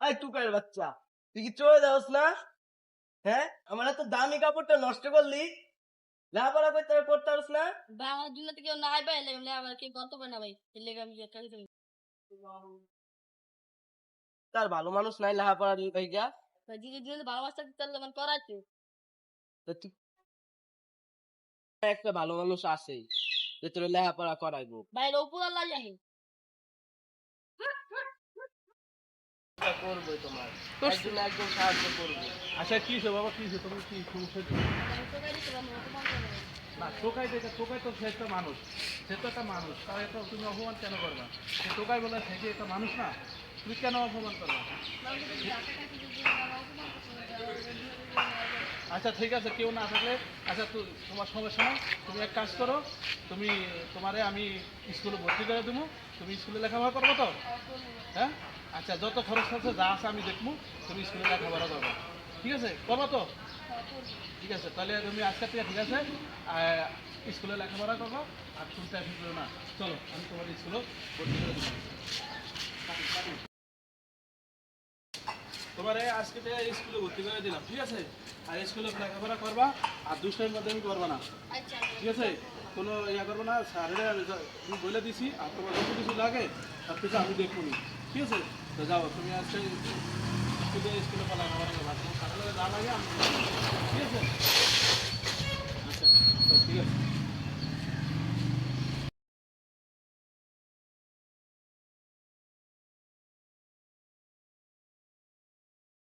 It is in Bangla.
আই টুকার বাচ্চা। তুই কি চলে যাস না? হ্যাঁ? আমার এত দামি কাপড়টা নষ্ট করলি? লেখাপড়া করতে করতে পারস না? ভাই আমার জন্য তো কেউ নাই ভাই লেগে আমার কেউ করতে পারে না ভাই। লেগে আমি একটা তার ভালো মানুষ নাই লেখাপড়া ভাই দিদি ভালোবাসা তাহলে আমার করাচ্ছে তো তুই একটা ভালো মানুষ আছে যে তোর লেখাপড়া করাইবো। ভাই উপর আল্লাহ জানি। করব তোমার। একজন একজন সাহায্য করব। আচ্ছা কি হয়েছে বাবা? কি হয়েছে? তোমার কি সমস্যা না টোকাই দেখে টোকাই তো সে একটা মানুষ। সে তো একটা মানুষ। তাহলে তো তুমি অপমান কেন করবা? সে টোকাই বলে সে কি একটা মানুষ না? তুমি কেন অপমান করবা? আচ্ছা ঠিক আছে, কেউ না থাকলে আচ্ছা তোমার সমস্যা নাই তুমি এক কাজ করো, তুমি, তোমারে আমি স্কুলে ভর্তি করে দেবো তুমি স্কুলে লেখাপড়া করব তো? হ্যাঁ? আচ্ছা যত খরচ আছে, যা আছে আমি দেখব তুমি স্কুলে লেখাপড়া করব। ঠিক আছে? করব তো? ঠিক আছে, তাহলে তুমি আজকে থেকে ঠিক আছে স্কুলে লেখাপড়া করব, আর তুমি ট্রাফিক না। চলো, আমি তোমার স্কুলে ভর্তি করে দেবো তোমারে আজকে স্কুলে ভর্তি করে দিলাম ঠিক আছে? আর স্কুলে লেখাপড়া করবা আর দুষ্টাইম মধ্যে করবা না। আচ্ছা। ঠিক আছে? কোনো ইয়া করব না স্যারেরা বলে দিছি আর তোমার যত কিছু লাগে সব কিছু আমি দেখব ঠিক আছে? তো যাও তুমি আজকে স্কুলে স্কুলে খাবার করবা তোমার স্যারেরা যা লাগে আমি ঠিক আছে? আচ্ছা তো ঠিক আছে।